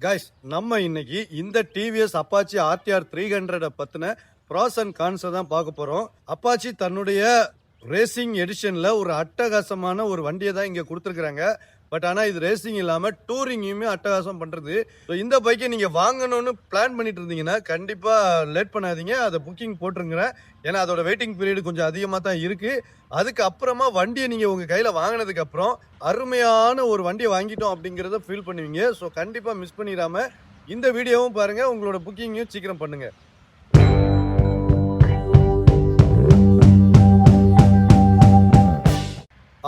Guys நம்ம இன்னைக்கு இந்த டிவிஎஸ் அப்பாச்சி ஆர்டிஆர் த்ரீ ஹண்ட்ரடை பற்றின ப்ராஸ் அண்ட் கான்ஸை தான் பார்க்க போகிறோம் அப்பாச்சி தன்னுடைய ரேசிங் எடிஷனில் ஒரு அட்டகாசமான ஒரு வண்டியை தான் இங்கே கொடுத்துருக்குறாங்க. பட் ஆனால் இது ரேசிங் இல்லாமல் டூரிங்கையுமே அட்டகாசம் பண்ணுறது ஸோ இந்த பைக்கை நீங்கள் வாங்கணும்னு பிளான் பண்ணிட்டு இருந்தீங்கன்னா கண்டிப்பாக லேட் பண்ணாதீங்க. அதை புக்கிங் போட்டுருங்கிறேன் ஏன்னா அதோட வெயிட்டிங் பீரியட் கொஞ்சம் அதிகமாக தான் இருக்குது அதுக்கு அப்புறமா வண்டியை நீங்கள் உங்கள் கையில் வாங்கினதுக்கப்புறம் அருமையான ஒரு வண்டியை வாங்கிட்டோம் அப்படிங்கிறத ஃபீல் பண்ணுவீங்க. ஸோ கண்டிப்பாக மிஸ் பண்ணிடாமல் இந்த வீடியோவும் பாருங்கள் உங்களோட புக்கிங்கையும் சீக்கிரம் பண்ணுங்கள்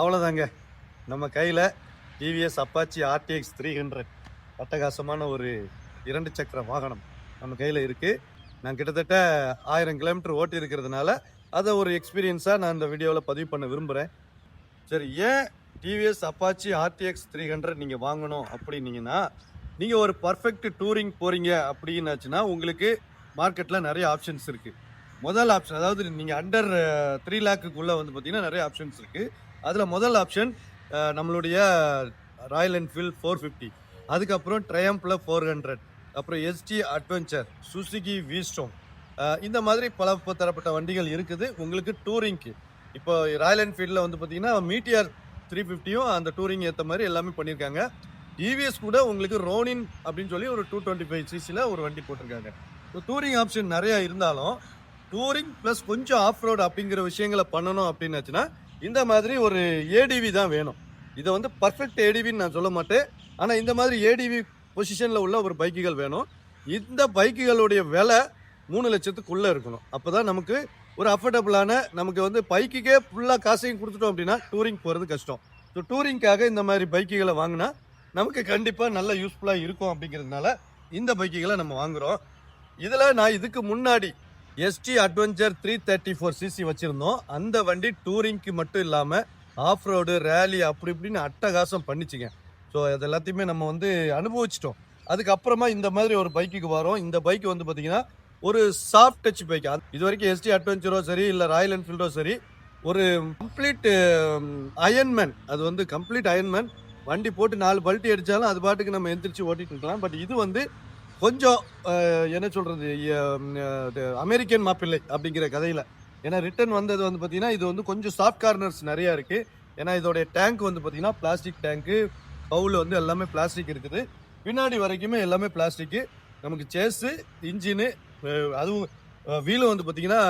அவ்வளோதாங்க நம்ம கையில் TVS Apache RTX three hundred அட்டகாசமான ஒரு இரண்டு சக்கர வாகனம் நம்ம கையில் இருக்குது நான் கிட்டத்தட்ட ஆயிரம் கிலோமீட்டர் ஓட்டி இருக்கிறதுனால அதை ஒரு எக்ஸ்பீரியன்ஸாக நான் இந்த வீடியோவில் பதிவு பண்ண விரும்புகிறேன் சரி ஏன் TVS Apache RTX three hundred நீங்கள் வாங்கணும் அப்படின்னீங்கன்னா நீங்கள் ஒரு பர்ஃபெக்ட் டூரிங் போகிறீங்க அப்படின்னாச்சுன்னா உங்களுக்கு மார்க்கெட்டில் நிறைய ஆப்ஷன்ஸ் இருக்குது முதல் ஆப்ஷன் அதாவது நீங்கள் அண்டர் த்ரீ லேக்குக்குள்ளே வந்து பார்த்தீங்கன்னா நிறைய ஆப்ஷன்ஸ் இருக்குது அதில் முதல் ஆப்ஷன் நம்மளுடைய ராயல் என்ஃபீல்ட் ஃபோர் ஃபிஃப்டி அதுக்கப்புறம் ட்ரையம்பில் ஃபோர் ஹண்ட்ரட் அப்புறம் SD adventure Suzuki V Strom இந்த மாதிரி பல தரப்பட்ட வண்டிகள் இருக்குது. உங்களுக்கு டூரிங்க்கு இப்போ ராயல் என்ஃபீல்டில் வந்து பார்த்தீங்கன்னா மீட்டிஆர் த்ரீ ஃபிஃப்டியும் அந்த டூரிங் ஏற்ற மாதிரி எல்லாமே பண்ணியிருக்காங்க. டிவிஎஸ் கூட உங்களுக்கு ரோனின் அப்படின்னு சொல்லி ஒரு டூ டுவெண்ட்டி ஃபைவ் சிசியில் ஒரு வண்டி போட்டிருக்காங்க. ஸோ டூரிங் ஆப்ஷன் நிறையா இருந்தாலும் டூரிங் ப்ளஸ் கொஞ்சம் ஆஃப் ரோடு அப்படிங்கிற விஷயங்களை பண்ணணும் அப்படின்னாச்சுன்னா இந்த மாதிரி ஒரு ஏடிவி தான் வேணும். இதை வந்து பர்ஃபெக்ட் ஏடிவின்னு நான் சொல்ல மாட்டேன். ஆனால் இந்த மாதிரி ஏடிவி பொசிஷனில் உள்ள ஒரு பைக்குகள் வேணும். இந்த பைக்குகளுடைய விலை மூணு லட்சத்துக்குள்ளே இருக்கணும். அப்போ தான் நமக்கு ஒரு அஃபோர்டபுளான நமக்கு வந்து பைக்குக்கே ஃபுல்லாக காசையும் கொடுத்துட்டோம் அப்படின்னா டூரிங் போகிறது கஷ்டம். ஸோ டூரிங்க்காக இந்த மாதிரி பைக்குகளை வாங்கினா நமக்கு கண்டிப்பாக நல்ல யூஸ்ஃபுல்லாக இருக்கும் அப்படிங்கிறதுனால இந்த பைக்குகளை நம்ம வாங்குகிறோம் இதில் நான் இதுக்கு முன்னாடி SD adventure three thirty four CC வச்சுருந்தோம். அந்த வண்டி டூரிங்க்கு மட்டும் இல்லாமல் ஆஃப் ரோடு ரேலி அப்படி இப்படின்னு அட்டகாசம் பண்ணிச்சுங்க. ஸோ அது எல்லாத்தையுமே நம்ம வந்து அனுபவிச்சிட்டோம். அதுக்கப்புறமா இந்த மாதிரி ஒரு பைக்குக்கு வரோம். இந்த பைக் வந்து பார்த்தீங்கன்னா ஒரு சாஃப்ட் டச் பைக் இது வரைக்கும் எஸ்டி அட்வென்ச்சரோ சரி இல்லை ராயல் என்ஃபீல்டோ சரி ஒரு கம்ப்ளீட் அயன்மேன் அது வந்து கம்ப்ளீட் அயன்மேன் வண்டி போட்டு நாலு பல்ட்டி அடித்தாலும் அது பாட்டுக்கு நம்ம எந்திரிச்சு ஓட்டிகிட்டு இருக்கலாம். பட் இது வந்து கொஞ்சம் என்ன சொல்கிறது அமெரிக்கன் மாப்பிள்ளை அப்படிங்கிற கதையில். ஏன்னா ரிட்டர்ன் வந்தது வந்து பார்த்தீங்கன்னா இது வந்து கொஞ்சம் சாஃப்ட் கார்னர்ஸ் நிறையா இருக்குது ஏன்னா இதோடைய டேங்க் வந்து பார்த்தீங்கன்னா பிளாஸ்டிக் டேங்க்கு பவுல் வந்து எல்லாமே பிளாஸ்டிக் இருக்குது. பின்னாடி வரைக்குமே எல்லாமே பிளாஸ்டிக்கு நமக்கு சேஸு இன்ஜினு அதுவும் வீலும் வந்து பார்த்திங்கன்னா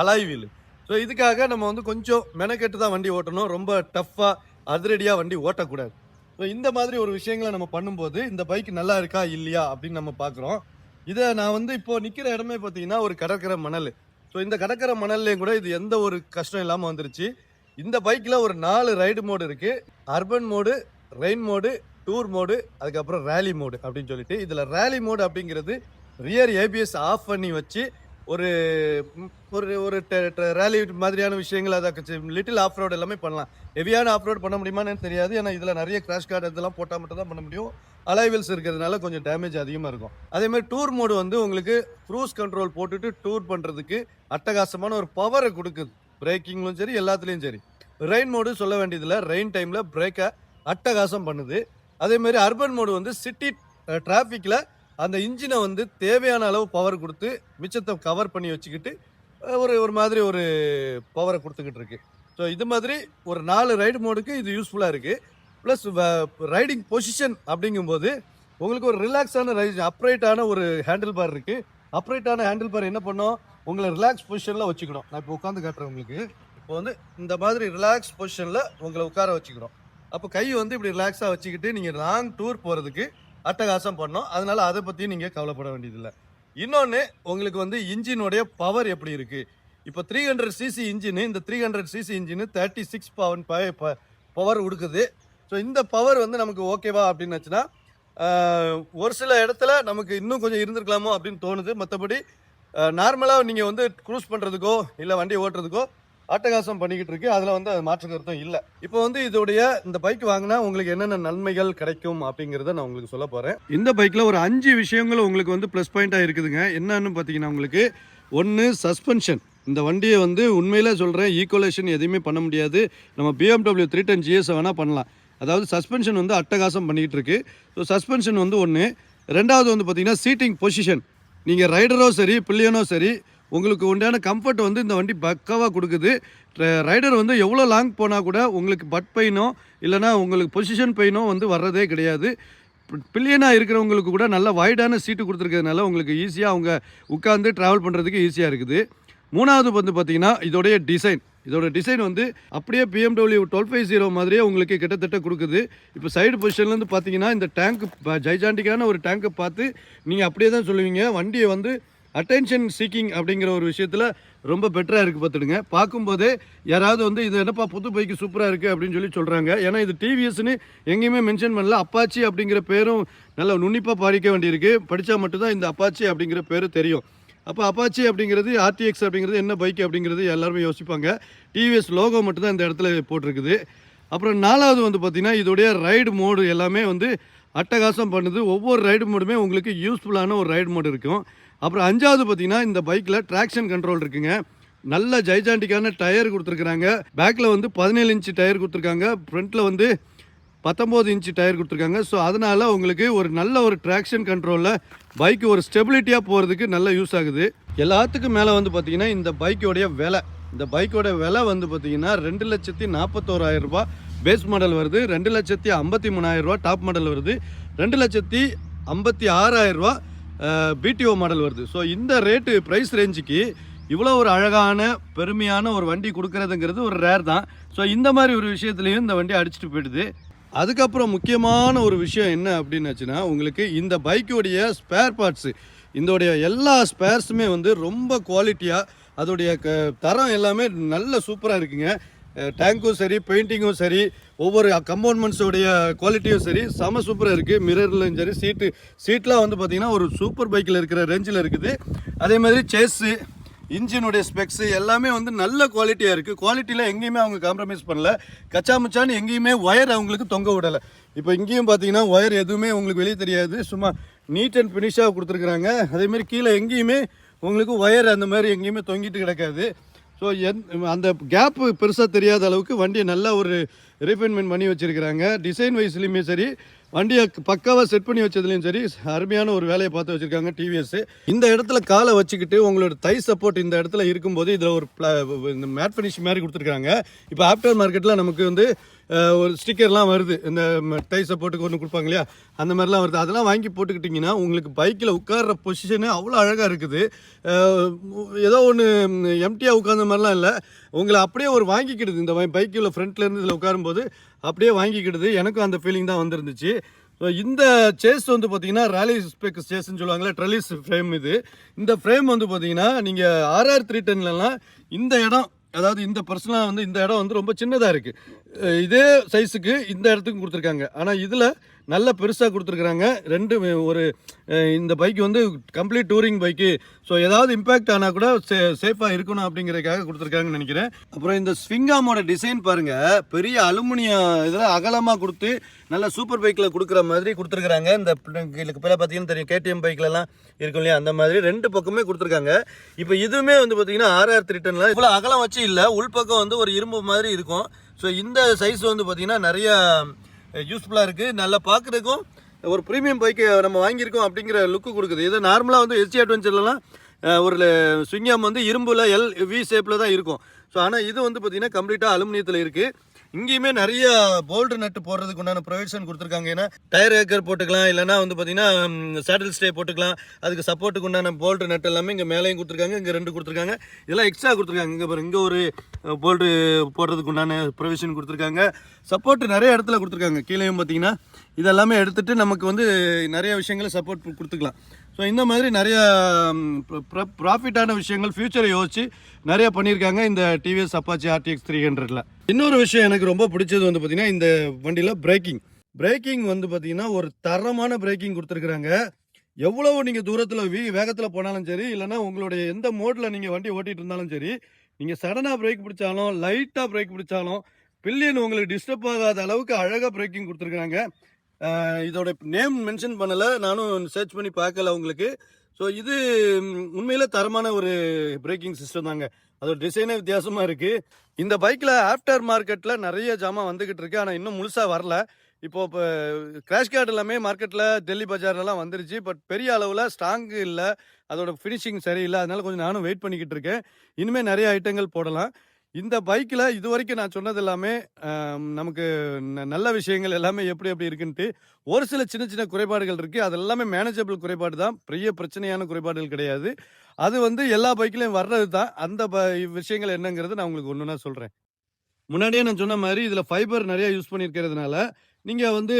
அலாய் வீல். ஸோ இதுக்காக நம்ம வந்து கொஞ்சம் மெனக்கெட்டு தான் வண்டி ஓட்டணும். ரொம்ப டஃப்பாக அதிரடியாக வண்டி ஓட்டக்கூடாது. ஸோ இந்த மாதிரி ஒரு விஷயங்களை நம்ம பண்ணும்போது இந்த பைக் நல்லா இருக்கா இல்லையா அப்படின்னு நம்ம பார்க்குறோம். இதை நான் வந்து இப்போ நிற்கிற இடமே பார்த்தீங்கன்னா ஒரு கடற்கரை மணல். ஸோ இந்த கடற்கரை மணல்லையும் கூட இது எந்த ஒரு கஷ்டம் இல்லாமல் வந்துருச்சு. இந்த பைக்கில் ஒரு நாலு ரைடு மோடு இருக்குது urban mode rain mode tour mode அதுக்கப்புறம் ரேலி மோடு அப்படின்னு சொல்லிட்டு இதில் ரேலி மோடு அப்படிங்கிறது ரியர் ஏபிஎஸ் ஆஃப் பண்ணி வச்சு ஒரு ஒரு ஒரு ரேலி மாதிரியான விஷயங்கள் அதை லிட்டில் ஆஃப் ரோடு எல்லாமே பண்ணலாம். ஹெவியான ஆஃப் ரோடு பண்ண முடியுமான்னு தெரியாது. ஏன்னா இதில் நிறைய கிராஷ் கார்டு இதெல்லாம் போட்டால் மட்டும் தான் பண்ண முடியும். அலைவில்ஸ் இருக்கிறதுனால கொஞ்சம் டேமேஜ் அதிகமாக இருக்கும். அதே மாதிரி டூர் மோடு வந்து உங்களுக்கு க்ரூஸ் கண்ட்ரோல் போட்டுட்டு டூர் பண்ணுறதுக்கு அட்டகாசமான ஒரு பவரை கொடுக்குது. பிரேக்கிங்லும் சரி எல்லாத்துலேயும் சரி. ரெயின் மோடு சொல்ல வேண்டியதில்லை. ரெயின் டைமில் பிரேக்கை அட்டகாசம் பண்ணுது. அதே மாதிரி அர்பன் மோடு வந்து சிட்டி டிராஃபிக்கில் அந்த இன்ஜினை வந்து தேவையான அளவு பவர் கொடுத்து மிச்சத்தை கவர் பண்ணி வச்சுக்கிட்டு ஒரு ஒரு மாதிரி ஒரு பவரை கொடுத்துக்கிட்டு இருக்கு. ஸோ இது மாதிரி ஒரு நாலு ரைடு மோடுக்கு இது யூஸ்ஃபுல்லாக இருக்குது ப்ளஸ் ரைடிங் பொசிஷன் அப்படிங்கும்போது உங்களுக்கு ஒரு ரிலாக்ஸான ரைட் அப்ரைட்டான ஒரு ஹேண்டில் பார் இருக்குது அப்ரைட்டான ஹேண்டில் பார் என்ன பண்ணோம்? உங்களை ரிலாக்ஸ் பொசிஷனில் வச்சுக்கணும். நான் இப்போ உட்காந்து காட்டுறேன் உங்களுக்கு. இப்போ வந்து இந்த மாதிரி ரிலாக்ஸ் பொசிஷனில் உங்களை உட்கார வச்சுக்கிறோம். அப்போ கை வந்து இப்படி ரிலாக்ஸாக வச்சுக்கிட்டு நீங்கள் லாங் டூர் போகிறதுக்கு அட்டகாசம் பண்ணோம். அதனால அதை பற்றியும் நீங்கள் கவலைப்பட வேண்டியதில்லை. இன்னொன்று உங்களுக்கு வந்து இன்ஜினுடைய பவர் எப்படி இருக்குது இப்போ த்ரீ ஹண்ட்ரட் சிசி இன்ஜின் இந்த three hundred CC engine thirty six Pawan power கொடுக்குது ஸோ இந்த பவர் வந்து நமக்கு ஓகேவா அப்படின்னுச்சுன்னா ஒரு சில இடத்துல நமக்கு இன்னும் கொஞ்சம் இருந்திருக்கலாமோ அப்படின்னு தோணுது. மற்றபடி நார்மலாக நீங்கள் வந்து க்ரூஸ் பண்ணுறதுக்கோ இல்லை வண்டி ஓட்டுறதுக்கோ அட்டகாசம் பண்ணிக்கிட்டு இருக்கு. அதில் வந்து அது மாற்று கருத்தும் இல்லை. இப்போ வந்து இதோடைய இந்த பைக் வாங்கினா உங்களுக்கு என்னென்ன நன்மைகள் கிடைக்கும் அப்படிங்கிறத நான் உங்களுக்கு சொல்ல போகிறேன் இந்த பைக்கில் ஒரு அஞ்சு விஷயங்கள் உங்களுக்கு வந்து ப்ளஸ் பாயிண்ட்டாக இருக்குதுங்க. என்னன்னு பார்த்தீங்கன்னா உங்களுக்கு ஒன்று சஸ்பென்ஷன் இந்த வண்டியை வந்து உண்மையிலே சொல்கிறேன் ஈக்குவலேஷன் எதுவுமே பண்ண முடியாது. நம்ம பிஎம்டபிள்யூ த்ரீ டென் ஜிஎஸ் வேணால் பண்ணலாம். அதாவது சஸ்பென்ஷன் வந்து அட்டகாசம் பண்ணிக்கிட்டு இருக்கு. ஸோ சஸ்பென்ஷன் வந்து ஒன்று ரெண்டாவது வந்து பார்த்தீங்கன்னா சீட்டிங் பொசிஷன் நீங்கள் ரைடரோ சரி பில்லியனோ சரி உங்களுக்கு உண்டான கம்ஃபர்ட் வந்து இந்த வண்டி பக்காவாக கொடுக்குது. ரைடர் வந்து எவ்வளோ லாங் போனால் கூட உங்களுக்கு பட் பெயினோ இல்லைனா உங்களுக்கு பொசிஷன் பெயினோ வந்து வர்றதே கிடையாது. பில்லியனாக இருக்கிறவங்களுக்கு கூட நல்ல வைடான சீட்டு கொடுத்துருக்கிறதுனால உங்களுக்கு ஈஸியாக அவங்க உட்காந்து ட்ராவல் பண்ணுறதுக்கு ஈஸியாக இருக்குது. மூணாவது வந்து பார்த்திங்கன்னா இதோடைய டிசைன் இதோட டிசைன் வந்து அப்படியே பிஎம்டபிள்யூ டுவெல் ஃபைவ் ஜீரோ மாதிரியே உங்களுக்கு கிட்டத்தட்ட கொடுக்குது. இப்போ சைடு பொசிஷன்லேருந்து பார்த்தீங்கன்னா இந்த டேங்க் ஜைஜாண்டிக்கான ஒரு டேங்க்கை பார்த்து நீங்கள் அப்படியே தான் சொல்லுவீங்க. வண்டியை வந்து அட்டென்ஷன் சீக்கிங் அப்படிங்கிற ஒரு விஷயத்தில் ரொம்ப பெட்டராக இருக்குது பார்த்துடுங்க. பார்க்கும்போதே யாராவது வந்து இது என்னப்பா புது பைக்கு சூப்பராக இருக்குது அப்படின்னு சொல்லி சொல்கிறாங்க ஏன்னா இது டிவிஎஸ்னு எங்கேயுமே மென்ஷன் பண்ணல. அப்பாச்சி அப்படிங்கிற பேரும் நல்லா நுண்ணிப்பாக பாதிக்க வேண்டியிருக்கு. படித்தா மட்டும்தான் இந்த அப்பாச்சி அப்படிங்கிற பேர் தெரியும். அப்போ அப்பாச்சி அப்படிங்கிறது ஆர்டிஎக்ஸ் அப்படிங்கிறது என்ன பைக் அப்படிங்கிறது எல்லாருமே யோசிப்பாங்க. டிவிஎஸ் லோகோ மட்டும்தான் இந்த இடத்துல போட்டிருக்குது. அப்புறம் நாலாவது வந்து பார்த்திங்கன்னா இதோடைய ரைடு மோடு எல்லாமே வந்து அட்டகாசம் பண்ணுது. ஒவ்வொரு ரைடு மோடுமே உங்களுக்கு யூஸ்ஃபுல்லான ஒரு ரைடு மோடு இருக்கும். அப்புறம் அஞ்சாவது பார்த்தீங்கன்னா இந்த பைக்கில் ட்ராக்ஷன் கண்ட்ரோல் இருக்குங்க. நல்ல ஜைஜாண்டிக்கான டயர் கொடுத்துருக்குறாங்க. பேக்கில் வந்து பதினேழு இன்ச்சு டயர் கொடுத்துருக்காங்க. ஃப்ரண்ட்டில் வந்து பத்தொம்போது இன்ச்சு டயர் கொடுத்துருக்காங்க. ஸோ அதனால் உங்களுக்கு ஒரு நல்ல ஒரு ட்ராக்ஷன் கண்ட்ரோலில் பைக்கு ஒரு ஸ்டெபிலிட்டியாக போகிறதுக்கு நல்ல யூஸ் ஆகுது. எல்லாத்துக்கும் மேலே வந்து பார்த்தீங்கன்னா இந்த பைக்கோடைய விலை. இந்த பைக்கோட விலை வந்து பார்த்தீங்கன்னா ரெண்டு லட்சத்தி நாற்பத்தோராயிரரூபா பேஸ் மாடல் வருது. ரெண்டு லட்சத்தி ஐம்பத்தி மூணாயிரரூபா டாப் மாடல் வருது. ரெண்டு லட்சத்தி ஐம்பத்தி ஆறாயிரம் பிடிஓ மாடல் வருது. ஸோ இந்த ரேட்டு ப்ரைஸ் ரேஞ்சுக்கு இவ்வளோ ஒரு அழகான பெருமையான ஒரு வண்டி கொடுக்கறதுங்கிறது ஒரு ரேர் தான். ஸோ இந்த மாதிரி ஒரு விஷயத்துலையும் இந்த வண்டி அடிச்சுட்டு போயிடுது. அதுக்கப்புறம் முக்கியமான ஒரு விஷயம் என்ன அப்படின்னாச்சுன்னா உங்களுக்கு இந்த பைக்கோடைய ஸ்பேர் பார்ட்ஸு இதோடைய எல்லா ஸ்பேர்ஸுமே வந்து ரொம்ப குவாலிட்டியாக அதோடைய க தரம் எல்லாமே நல்ல சூப்பராக இருக்குங்க. டேங்க்கும் சரி பெயிண்டிங்கும் சரி ஒவ்வொரு கம்பவுண்ட்மெண்ட்ஸோடைய குவாலிட்டியும் சரி செம சூப்பராக இருக்குது மிரர்லையும் சரி சீட்டு சீட்லாம் வந்து பார்த்திங்கன்னா ஒரு சூப்பர் பைக்கில் இருக்கிற ரேஞ்சில் இருக்குது. அதே மாதிரி சேஸு இன்ஜினுடைய ஸ்பெக்ஸு எல்லாமே வந்து நல்ல குவாலிட்டியாக இருக்குது குவாலிட்டியில் எங்கேயுமே அவங்க காம்ப்ரமைஸ் பண்ணல. கச்சாமுச்சான்னு எங்கேயுமே ஒயர் அவங்களுக்கு தொங்க விடலை. இப்போ இங்கேயும் பார்த்தீங்கன்னா ஒயர் எதுவுமே உங்களுக்கு வெளியே தெரியாது. சும்மா நீட் அண்ட் ஃபினிஷாக கொடுத்துருக்குறாங்க. அதேமாதிரி கீழே எங்கேயுமே உங்களுக்கு ஒயர் அந்த மாதிரி எங்கேயுமே தொங்கிட்டு கிடக்காது. ஸோ எந் அந்த கேப்பு பெருசாக தெரியாத அளவுக்கு வண்டியை நல்லா ஒரு ரீஃபைன்மெண்ட் பண்ணி வச்சுருக்கிறாங்க. டிசைன் வைஸ்லையுமே சரி வண்டியை பக்காவாக செட் பண்ணி வச்சதுலையும் சரி அருமையான ஒரு வேலையை பார்த்து வச்சுருக்காங்க டிவிஎஸ் இந்த இடத்துல காலை வச்சுக்கிட்டு உங்களோட தை சப்போர்ட் இந்த இடத்துல இருக்கும்போது இதில் ஒரு இந்த மேட் ஃபினிஷ் மாதிரி கொடுத்துருக்காங்க. இப்போ ஆஃப்டர் மார்க்கெட்டில் நமக்கு வந்து ஒரு ஸ்டிக்கர்லாம் வருது. இந்த டை சப்போர்ட்டுக்கு ஒன்று கொடுப்பாங்க இல்லையா? அந்த மாதிரிலாம் வருது. அதெல்லாம் வாங்கி போட்டுக்கிட்டிங்கன்னா உங்களுக்கு பைக்கில் உட்கார்ற பொசிஷனு அவ்வளோ அழகாக இருக்குது. ஏதோ ஒன்று எம்டியாக உட்கார்ந்த மாதிரிலாம் இல்லை. உங்களை அப்படியே ஒரு வாங்கிக்கிடுது. இந்த பைக்கில் ஃப்ரண்ட்லேருந்து இதில் உட்காரும்போது அப்படியே வாங்கிக்கிடுது. எனக்கும் அந்த ஃபீலிங் தான் வந்துருந்துச்சு. ஸோ இந்த சேஸ் வந்து பார்த்தீங்கன்னா ரேலி ஸ்பெக் சேஸ்ன்னு சொல்லுவாங்கல்ல ட்ரெலிஸ் ஃப்ரேம் இது. இந்த ஃப்ரேம் வந்து பார்த்தீங்கன்னா நீங்கள் ஆர்ஆர் த்ரீ டென்லலாம் இந்த இடம் அதாவது இந்த பர்சனலாக வந்து இந்த இடம் வந்து ரொம்ப சின்னதாக இருக்குது இதே சைஸுக்கு இந்த இடத்துக்கும் கொடுத்துருக்காங்க. ஆனால் இதில் நல்ல பெருசாக கொடுத்துருக்குறாங்க. ரெண்டு ஒரு இந்த பைக் வந்து கம்ப்ளீட் டூரிங் பைக்கு ஸோ ஏதாவது இம்பேக்ட் ஆனால் கூட சே சேஃபாக இருக்கணும் அப்படிங்கிறதுக்காக கொடுத்துருக்காங்கன்னு நினைக்கிறேன். அப்புறம் இந்த ஸ்விங்காமோட டிசைன் பாருங்கள் பெரிய அலுமினியம் இதில் அகலமாக கொடுத்து நல்ல சூப்பர் பைக்கில் கொடுக்குற மாதிரி கொடுத்துருக்குறாங்க. இந்த இதுக்கு பேர் பார்த்தீங்கன்னா தெரியும் கேடிஎம் பைக்லலாம் இருக்கும் இல்லையா? அந்த மாதிரி ரெண்டு பக்கமே கொடுத்துருக்காங்க. இப்போ இதுவுமே வந்து பார்த்தீங்கன்னா ஆர்ஆர் த்ரீ இவ்வளோ அகலம் வச்சு இல்லை உள்பக்கம் வந்து ஒரு இரும்பு மாதிரி இருக்கும். ஸோ இந்த சைஸ் வந்து பார்த்தீங்கன்னா நிறையா யூஸ்ஃபுல்லாக இருக்குது நல்லா பார்க்குறதுக்கும் ஒரு ப்ரீமியம் பைக்கு நம்ம வாங்கியிருக்கோம் அப்படிங்கிற லுக்கு கொடுக்குது. இது நார்மலாக வந்து எஸ்டி அட்வென்ச்சர்லாம் ஒரு ஸ்விங்கம் வந்து இரும்பில் எல் வி ஷேப்பில் தான் இருக்கும். ஸோ ஆனால் இது வந்து பார்த்திங்கன்னா கம்ப்ளீட்டாக அலுமினியத்தில் இருக்குது இங்கேயுமே நிறைய போல்டு நட்டு போடுறதுக்கு உண்டான ப்ரொவிஷன் கொடுத்துருக்காங்க. ஏன்னா டயர் ஏக்கர் போட்டுக்கலாம் இல்லைனா வந்து பார்த்தீங்கன்னா சேட்டில் ஸ்டே போட்டுக்கலாம் அதுக்கு சப்போர்ட்டுக்கு உண்டான போல்டு நட்டு எல்லாமே இங்கே மேலேயும் கொடுத்துருக்காங்க இங்கே ரெண்டு கொடுத்துருக்காங்க. இதெல்லாம் எக்ஸ்ட்ரா கொடுத்துருக்காங்க. இங்கே பாருங்க இங்கே ஒரு போல்டு போடுறதுக்கு உண்டான ப்ரொவிஷன் கொடுத்துருக்காங்க. சப்போர்ட் நிறைய இடத்துல கொடுத்துருக்காங்க. கீழேயும் பார்த்தீங்கன்னா இதெல்லாமே எடுத்துகிட்டு நமக்கு வந்து நிறைய விஷயங்களை சப்போர்ட் கொடுத்துக்கலாம். ஸோ இந்த மாதிரி நிறைய ப்ராஃபிட்டான விஷயங்கள் ஃப்யூச்சரை யோசிச்சு நிறைய பண்ணியிருக்காங்க இந்த டிவிஎஸ் அப்பாச்சி ஆர்டிஎக்ஸ் த்ரீ ஹண்ட்ரட்ல இன்னொரு விஷயம் எனக்கு ரொம்ப பிடிச்சது வந்து பார்த்தீங்கன்னா இந்த வண்டியில் பிரேக்கிங் பிரேக்கிங் வந்து பார்த்தீங்கன்னா ஒரு தரமான பிரேக்கிங் கொடுத்துருக்குறாங்க. எவ்வளவு நீங்கள் தூரத்தில் வி வேகத்தில் போனாலும் சரி இல்லைனா உங்களுடைய எந்த மோட்டில் நீங்கள் வண்டி ஓட்டிகிட்டு இருந்தாலும் சரி நீங்கள் சடனாக பிரேக் பிடிச்சாலும் லைட்டாக பிரேக் பிடிச்சாலும் பில்லியன் உங்களுக்கு டிஸ்டர்ப் ஆகாத அளவுக்கு அழகாக பிரேக்கிங் கொடுத்துருக்குறாங்க. இதோட நேம் மென்ஷன் பண்ணலை. நானும் சர்ச் பண்ணி பார்க்கல உங்களுக்கு. ஸோ இது உண்மையில் தரமான ஒரு பிரேக்கிங் சிஸ்டம் தாங்க. அதோட டிசைனே வித்தியாசமாக இருக்குது இந்த பைக்கில் ஆஃப்டர் மார்க்கெட்டில் நிறைய ஜாமான் வந்துக்கிட்டு இருக்கு. ஆனால் இன்னும் முழுசாக வரல. இப்போ இப்போ கிராஷ் கார்டு எல்லாமே மார்க்கெட்டில் டெல்லி பஜார்லலாம் வந்துருச்சு. பட் பெரிய அளவில் ஸ்ட்ராங்கு இல்லை. அதோட ஃபினிஷிங் சரியில்லை. அதனால கொஞ்சம் நானும் வெயிட் பண்ணிக்கிட்டு இருக்கேன். இனிமேல் நிறைய ஐட்டங்கள் போடலாம். இந்த பைக்கில் இது வரைக்கும் நான் சொன்னது எல்லாமே நமக்கு ந- நல்ல விஷயங்கள் எல்லாமே எப்படி எப்படி இருக்குன்ட்டு ஒரு சில சின்ன சின்ன குறைபாடுகள் இருக்குது அது எல்லாமே மேனேஜபிள் குறைபாடு தான். பெரிய பிரச்சனையான குறைபாடுகள் கிடையாது. அது வந்து எல்லா பைக்லையும் வர்றது தான். அந்த ப விஷயங்கள் என்னங்கிறது நான் உங்களுக்கு ஒன்றுனா சொல்கிறேன் முன்னாடியே நான் சொன்ன மாதிரி இதில் ஃபைபர் நிறையா யூஸ் பண்ணியிருக்கிறதுனால நீங்கள் வந்து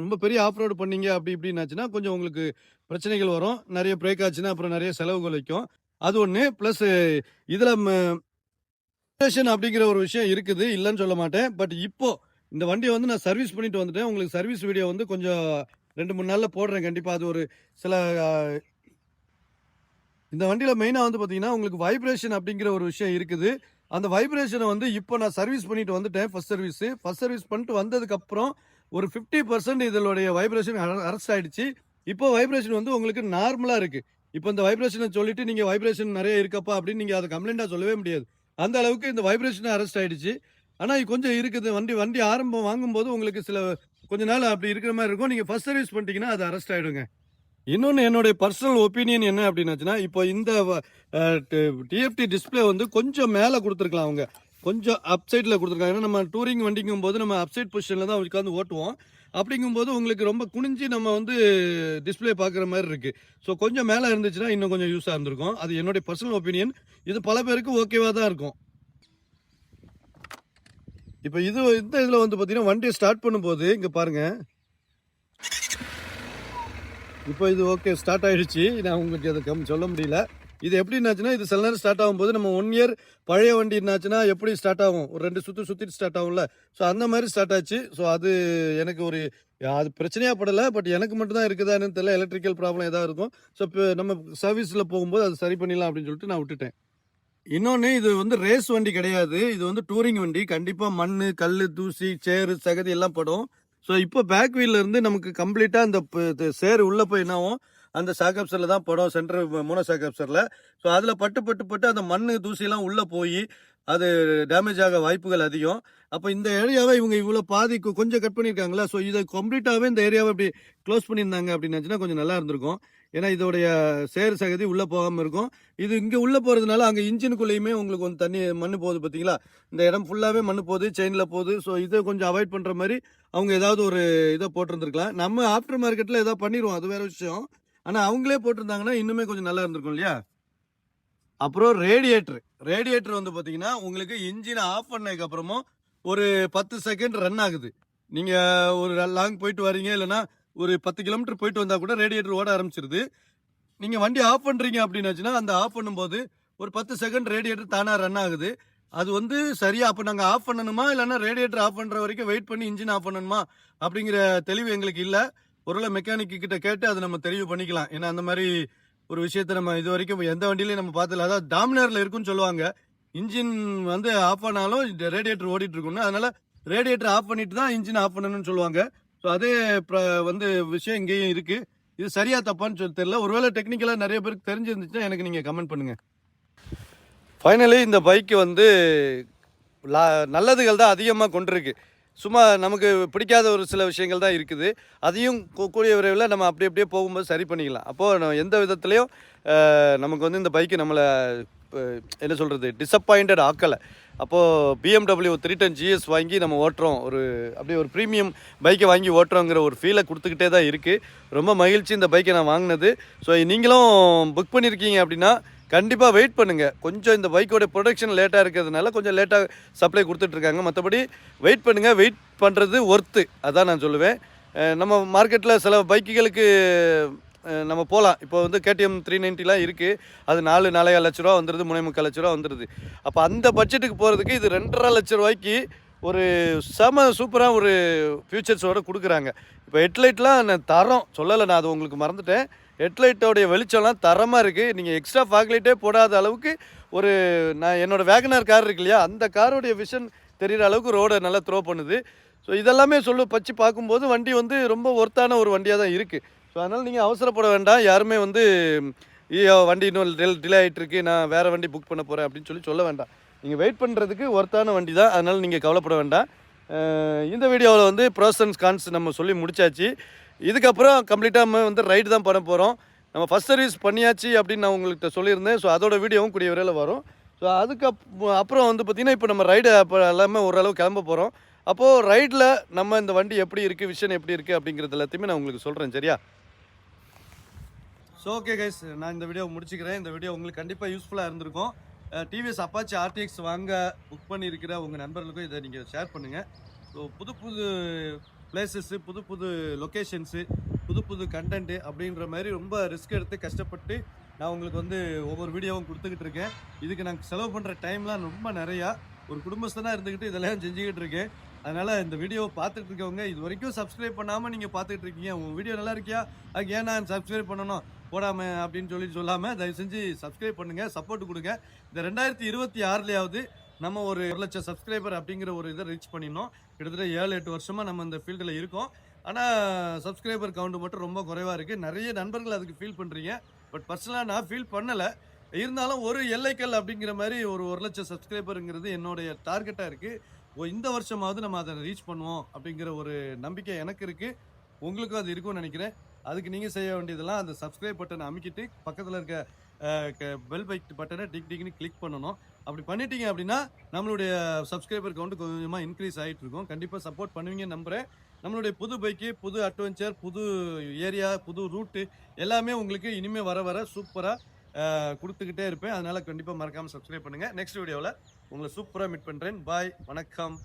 ரொம்ப பெரிய ஆஃப் ரோடு பண்ணீங்க. அப்படி இப்படின்னாச்சுன்னா கொஞ்சம் உங்களுக்கு பிரச்சனைகள் வரும். நிறைய பிரேக் ஆச்சுன்னா அப்புறம் நிறைய செலவுகள் வைக்கும். அது ஒன்று ப்ளஸ் இதில் அப்படிங்கிற ஒரு விஷயம் இருக்குது. இல்லைன்னு சொல்ல மாட்டேன். பட் இப்போ இந்த வண்டியை வந்து நான் சர்வீஸ் பண்ணிட்டு வந்துட்டேன். உங்களுக்கு சர்வீஸ் வீடியோ வந்து கொஞ்சம் ரெண்டு மூணு நாளில் போடுறேன். கண்டிப்பாக அது ஒரு சில இந்த வண்டியில் மெயினாக வந்து பார்த்தீங்கன்னா உங்களுக்கு வைப்ரேஷன் அப்படிங்கிற ஒரு விஷயம் இருக்குது. அந்த வைப்ரேஷனை வந்து இப்போ நான் சர்வீஸ் பண்ணிட்டு வந்துட்டேன். ஃபர்ஸ்ட் சர்வீஸு ஃபஸ்ட் சர்வீஸ் பண்ணிட்டு வந்ததுக்கப்புறம் ஒரு ஃபிஃப்டி பர்சன்ட் இதனுடைய வைப்ரேஷன் அரெஸ்ட் ஆகிடுச்சு இப்போ வைப்ரேஷன் வந்து உங்களுக்கு நார்மலாக இருக்குது இப்போ இந்த வைப்ரேஷனை சொல்லிட்டு நீங்கள் வைப்ரேஷன் நிறைய இருக்கப்பா அப்படின்னு நீங்கள் அதை கம்ப்ளைண்ட்டாக சொல்லவே முடியாது. அந்த அளவுக்கு இந்த வைப்ரேஷன் அரெஸ்ட் ஆயிடுச்சு. ஆனால் இது கொஞ்சம் இருக்குது. வண்டி வண்டி ஆரம்பம் வாங்கும்போது உங்களுக்கு சில கொஞ்ச நாள் அப்படி இருக்கிற மாதிரி இருக்கும். நீங்கள் ஃபஸ்ட் சர்வீஸ் பண்ணிட்டீங்கன்னா அது அரெஸ்ட் ஆகிடுங்க இன்னொன்று என்னுடைய பர்சனல் ஒப்பீனியன் என்ன அப்படின்னாச்சுன்னா இப்போ இந்த டிஎஃப்டி டிஸ்ப்ளே வந்து கொஞ்சம் மேலே கொடுத்துருக்கலாம் அவங்க. கொஞ்சம் அப்சைட்டில் கொடுத்துருக்காங்க ஏன்னா நம்ம டூரிங் வண்டிங்கும் போது நம்ம அப்சைட் பொசிஷனில் தான் உட்காந்து ஓட்டுவோம். அப்படிங்கும்போது உங்களுக்கு ரொம்ப குனிஞ்சு நம்ம வந்து டிஸ்பிளே பார்க்குற மாதிரி இருக்குது ஸோ கொஞ்சம் மேலே இருந்துச்சுன்னா இன்னும் கொஞ்சம் யூஸாக இருந்திருக்கும். அது என்னுடைய பர்சனல் ஒப்பீனியன் இது பல பேருக்கு ஓகேவாக தான் இருக்கும். இப்போ இது இந்த இதில் வந்து பார்த்தீங்கன்னா வண்டியை ஸ்டார்ட் பண்ணும்போது இங்கே பாருங்கள் இப்போ இது ஓகே ஸ்டார்ட் ஆகிடுச்சு நான் உங்களுக்கு அதை கம் சொல்ல முடியல. இது எப்படின்னாச்சுன்னா இது சில நேரம் ஸ்டார்ட் ஆகும்போது நம்ம ஒன் இயர் பழைய வண்டி என்னாச்சுன்னா எப்படி ஸ்டார்ட் ஆகும்? ஒரு ரெண்டு சுற்றி சுற்றிட்டு ஸ்டார்ட் ஆகும்ல. ஸோ அந்த மாதிரி ஸ்டார்ட் ஆச்சு. ஸோ அது எனக்கு ஒரு அது பிரச்சனையாக படலை பட் எனக்கு மட்டும் தான் இருக்குதான்னு தெரியல. எலக்ட்ரிக்கல் ப்ராப்ளம் ஏதாவது இருக்கும். ஸோ இப்போ நம்ம சர்வீஸில் போகும்போது அது சரி பண்ணிடலாம் அப்படின்னு சொல்லிட்டு நான் விட்டுட்டேன். இன்னொன்று இது வந்து ரேஸ் வண்டி கிடையாது. இது வந்து டூரிங் வண்டி. கண்டிப்பாக மண் கல் தூசி சேரு சகதி எல்லாம் படும். ஸோ இப்போ பேக் வீலில் இருந்து நமக்கு கம்ப்ளீட்டாக அந்த சேர் உள்ளே போய் என்னாகும் அந்த சாகப்சரில் தான் படம் சென்டர் மோனோ சாகப்சரில் ஸோ அதில் பட்டு பட்டு பட்டு அந்த மண் தூசிலாம் உள்ளே போய் அது டேமேஜ் ஆக வாய்ப்புகள் அதிகம். அப்போ இந்த ஏரியாவை இவங்க இவ்வளோ பாதி கொஞ்சம் கட் பண்ணியிருக்காங்களா ஸோ இதை கம்ப்ளீட்டாகவே இந்த ஏரியாவை இப்படி க்ளோஸ் பண்ணியிருந்தாங்க அப்படின்னாச்சுன்னா கொஞ்சம் நல்லா இருந்திருக்கும். ஏன்னா இதோடைய சேர் சகதி உள்ளே போகாமல் இருக்கும். இது இங்கே உள்ளே போகிறதுனால அங்கே இன்ஜினுக்குள்ளேயுமே உங்களுக்கு வந்து தண்ணி மண் போகுது பார்த்தீங்களா இந்த இடம் ஃபுல்லாகவே மண் போகுது செயினில் போகுது. ஸோ இதை கொஞ்சம் அவாய்ட் பண்ணுற மாதிரி அவங்க ஏதாவது ஒரு இதை போட்டிருந்துருக்கலாம். நம்ம ஆஃப்டர் மார்க்கெட்டில் ஏதாவது பண்ணிடுவோம் அது வேறு விஷயம். ஆனால் அவங்களே போட்டிருந்தாங்கன்னா இன்னுமே கொஞ்சம் நல்லா இருந்திருக்கும் இல்லையா? அப்புறம் ரேடியேட்டர். ரேடியேட்டர் வந்து பார்த்தீங்கன்னா உங்களுக்கு இன்ஜினை ஆஃப் பண்ணதுக்கு அப்புறமும் ஒரு பத்து செகண்ட் ரன் ஆகுது. நீங்கள் ஒரு லாங் போயிட்டு வரீங்க இல்லைன்னா ஒரு பத்து கிலோமீட்டர் போயிட்டு வந்தால் கூட ரேடியேட்டர் ஓட ஆரம்பிச்சிருது. நீங்கள் வண்டி ஆஃப் பண்ணுறீங்க அப்படின்னாச்சுன்னா அந்த ஆஃப் பண்ணும்போது ஒரு பத்து செகண்ட் ரேடியேட்டர் தானாக ரன் ஆகுது. அது வந்து சரியாக அப்போ நாங்கள் ஆஃப் பண்ணணுமா இல்லைன்னா ரேடியேட்டர் ஆஃப் பண்ணுற வரைக்கும் வெயிட் பண்ணி இன்ஜின் ஆஃப் பண்ணணுமா அப்படிங்கிற தெளிவு எங்களுக்கு இல்லை. ஒருவேளை மெக்கானிக் கிட்ட கேட்டு அதை நம்ம தெளிவு பண்ணிக்கலாம். ஏன்னா அந்த மாதிரி ஒரு விஷயத்த நம்ம இது வரைக்கும் எந்த வண்டியிலையும் நம்ம பார்த்தல அதாவது டாமினரில் இருக்குன்னு சொல்லுவாங்க. இன்ஜின் வந்து ஆஃப் ஆனாலும் ரேடியேட்டர் ஓடிட்டு இருக்கும்னு. அதனால ரேடியேட்டர் ஆஃப் பண்ணிட்டு தான் இன்ஜின் ஆஃப் பண்ணணும்னு சொல்லுவாங்க. ஸோ அதே வந்து விஷயம் இங்கேயும் இருக்கு. இது சரியா தப்பான்னு சொல்லி தெரியல. ஒருவேளை டெக்னிக்கலாக நிறைய பேருக்கு தெரிஞ்சிருந்துச்சுன்னா எனக்கு நீங்கள் கமெண்ட் பண்ணுங்க. ஃபைனலி இந்த பைக்கு வந்து லா- நல்லதுகள் தான் அதிகமாக கொண்டிருக்கு. சும்மா நமக்கு பிடிக்காத ஒரு சில விஷயங்கள் தான் இருக்குது. அதையும் கூடிய விரைவில் நம்ம அப்படி அப்படியே போகும்போது சரி பண்ணிக்கலாம். அப்போது நம்ம எந்த விதத்துலேயும் நமக்கு வந்து இந்த பைக்கு நம்மளை என்ன சொல்கிறது டிசப்பாயிண்டட் ஆக்கலை. அப்போது பிஎம்டபிள்யூ த்ரீ டென் ஜிஎஸ் வாங்கி நம்ம ஓட்டுறோம். ஒரு அப்படியே ஒரு ப்ரீமியம் பைக்கை வாங்கி ஓட்டுறோங்கிற ஒரு ஃபீலை கொடுத்துக்கிட்டே தான் இருக்குது ரொம்ப மகிழ்ச்சி இந்த பைக்கை நான் வாங்கினது. ஸோ நீங்களும் புக் பண்ணியிருக்கீங்க அப்படின்னா கண்டிப்பாக வெயிட் பண்ணுங்கள் கொஞ்சம் இந்த பைக்கோட ப்ரொடக்ஷன் லேட்டாக இருக்கிறதுனால கொஞ்சம் லேட்டாக சப்ளை கொடுத்துட்ருக்காங்க. மற்றபடி வெயிட் பண்ணுங்கள் வெயிட் பண்ணுறது ஒர்த்து அதான் நான் சொல்லுவேன். நம்ம மார்க்கெட்டில் சில பைக்குகளுக்கு நம்ம போகலாம் இப்போ வந்து கேடிஎம் த்ரீ நைன்ட்டிலாம் இருக்குது அது நாலு நாலையா லட்ச ரூபா வந்துடுது மூணே முக்கால் லட்ச ரூபா வந்துடுது அப்போ அந்த பட்ஜெட்டுக்கு போகிறதுக்கு இது ரெண்டரை லட்ச ரூபாய்க்கு ஒரு செம சூப்பராக ஒரு ஃபியூச்சர்ஸோடு கொடுக்குறாங்க. இப்போ ஹெட்லைட்லாம் நான் தரோம் சொல்லலை நான் அது உங்களுக்கு மறந்துட்டேன். ஹெட்லைட்டோடைய வெளிச்சம்லாம் தரமாக இருக்குது நீங்கள் எக்ஸ்ட்ரா ஃபாக்லைட்டே போடாத அளவுக்கு ஒரு நான் என்னோட வேகனர் கார் இருக்கு இல்லையா அந்த காரோடைய விஷன் தெரிகிற அளவுக்கு ரோடை நல்லா த்ரோ பண்ணுது. ஸோ இதெல்லாமே சொல்லு பச்சு பார்க்கும்போது வண்டி வந்து ரொம்ப ஒர்த்தான ஒரு வண்டியாக தான் இருக்குது ஸோ அதனால் நீங்கள் அவசரப்பட வேண்டாம். யாருமே வந்து ஐயோ வண்டி இன்னும் டிலே ஆகிட்டு இருக்கு நான் வேறு வண்டி புக் பண்ண போகிறேன் அப்படின்னு சொல்லி சொல்ல வேண்டாம். நீங்கள் வெயிட் பண்ணுறதுக்கு ஒர்த்தான வண்டி தான். அதனால் நீங்கள் கவலைப்பட வேண்டாம். இந்த வீடியோவில் வந்து ப்ரோஸ் அண்ட் கான்ஸ் நம்ம சொல்லி முடிச்சாச்சு. இதுக்கப்புறம் கம்ப்ளீட்டாக நம்ம வந்து ரைடு தான் பண்ண போகிறோம் நம்ம ஃபஸ்ட் சர்வீஸ் பண்ணியாச்சு அப்படின்னு நான் உங்கள்கிட்ட சொல்லியிருந்தேன். ஸோ அதோட வீடியோவும் கூடிய விரைவில் வரும். ஸோ அதுக்கு அப்புறம் வந்து பார்த்திங்கன்னா இப்போ நம்ம ரைடு அப்போ எல்லாமே ஓரளவு கிளம்ப போகிறோம் அப்போது ரைடில் நம்ம இந்த வண்டி எப்படி இருக்குது விஷன் எப்படி இருக்குது அப்படிங்கிறது எல்லாத்தையுமே நான் உங்களுக்கு சொல்கிறேன் சரியா? ஸோ ஓகே கைஸ் நான் இந்த வீடியோ முடிச்சுக்கிறேன். இந்த வீடியோ உங்களுக்கு கண்டிப்பாக யூஸ்ஃபுல்லாக இருந்திருக்கும். டிவிஎஸ் அப்பாச்சி ஆர்டிஎக்ஸ் வாங்க புக் பண்ணியிருக்கிற உங்கள் நண்பர்களுக்கும் இதை நீங்கள் ஷேர் பண்ணுங்கள் ஸோ புது புது பிளேசஸ்ஸு புது புது லொக்கேஷன்ஸு புது புது கண்டென்ட்டு அப்படின்ற மாதிரி ரொம்ப ரிஸ்க் எடுத்து கஷ்டப்பட்டு நான் உங்களுக்கு வந்து ஒவ்வொரு வீடியோவும் கொடுத்துக்கிட்டு இருக்கேன். இதுக்கு நாங்கள் செலவு பண்ணுற டைம்லாம் ரொம்ப நிறையா. ஒரு குடும்பஸ்தனாக இருந்துக்கிட்டு இதெல்லாம் செஞ்சுக்கிட்டு இருக்கேன். அதனால் இந்த வீடியோவை பார்த்துட்டு இருக்கவங்க இது வரைக்கும் சப்ஸ்கிரைப் பண்ணாமல் நீங்கள் பார்த்துட்டு இருக்கீங்க. உங்கள் வீடியோ நல்லா இருக்கியா? அதுக்கு ஏன் நான் சப்ஸ்கிரைப் பண்ணணும்? போடாமல் அப்படின்னு சொல்லி சொல்லாமல் தயவு செஞ்சு சப்ஸ்கிரைப் பண்ணுங்கள் சப்போர்ட் கொடுங்க. இந்த ரெண்டாயிரத்தி இருபத்தி ஆறுலையாவது நம்ம ஒரு ஒரு லட்சம் சப்ஸ்கிரைபர் அப்படிங்கிற ஒரு இதை ரீச் பண்ணினோம். கிட்டத்தட்ட ஏழு எட்டு வருஷமாக நம்ம இந்த ஃபீல்டில் இருக்கோம். ஆனால் சப்ஸ்கிரைபர் கவுண்ட் மட்டும் ரொம்ப குறைவாக இருக்குது நிறைய நண்பர்கள் அதுக்கு ஃபீல் பண்ணுறீங்க பட் பர்சனலாக நான் ஃபீல் பண்ணலை. இருந்தாலும் ஒரு எல்லைக்கல் அப்படிங்கிற மாதிரி ஒரு ஒரு லட்சம் சப்ஸ்கிரைபருங்கிறது என்னுடைய டார்கெட்டாக இருக்குது ஓ இந்த வருஷமாவது நம்ம அதை ரீச் பண்ணுவோம் அப்படிங்கிற ஒரு நம்பிக்கை எனக்கு இருக்குது உங்களுக்கும் அது இருக்கும்னு நினைக்கிறேன். அதுக்கு நீங்கள் செய்ய வேண்டியதெல்லாம் அந்த சப்ஸ்கிரைப் பட்டனை அமைக்கிட்டு பக்கத்தில் இருக்க பெல் பைக் பட்டனை டிக் டிக்னு கிளிக் பண்ணணும். அப்படி பண்ணிட்டீங்க அப்படின்னா நம்மளுடைய சப்ஸ்கிரைபர் கவுண்ட் கொஞ்சமாக இன்க்ரீஸ் ஆகிட்டு இருக்கும். கண்டிப்பாக சப்போர்ட் பண்ணுவீங்கன்னு நம்புகிறேன் நம்மளுடைய புது பைக்கு புது அட்வென்ச்சர் புது ஏரியா புது ரூட்டு எல்லாமே உங்களுக்கு இனிமேல் வர வர சூப்பராக கொடுத்துக்கிட்டே இருப்பேன். அதனால் கண்டிப்பாக மறக்காமல் சப்ஸ்கிரைப் பண்ணுங்கள் நெக்ஸ்ட் வீடியோவில் உங்களை சூப்பராக மீட் பண்ணுறேன் பாய் வணக்கம்.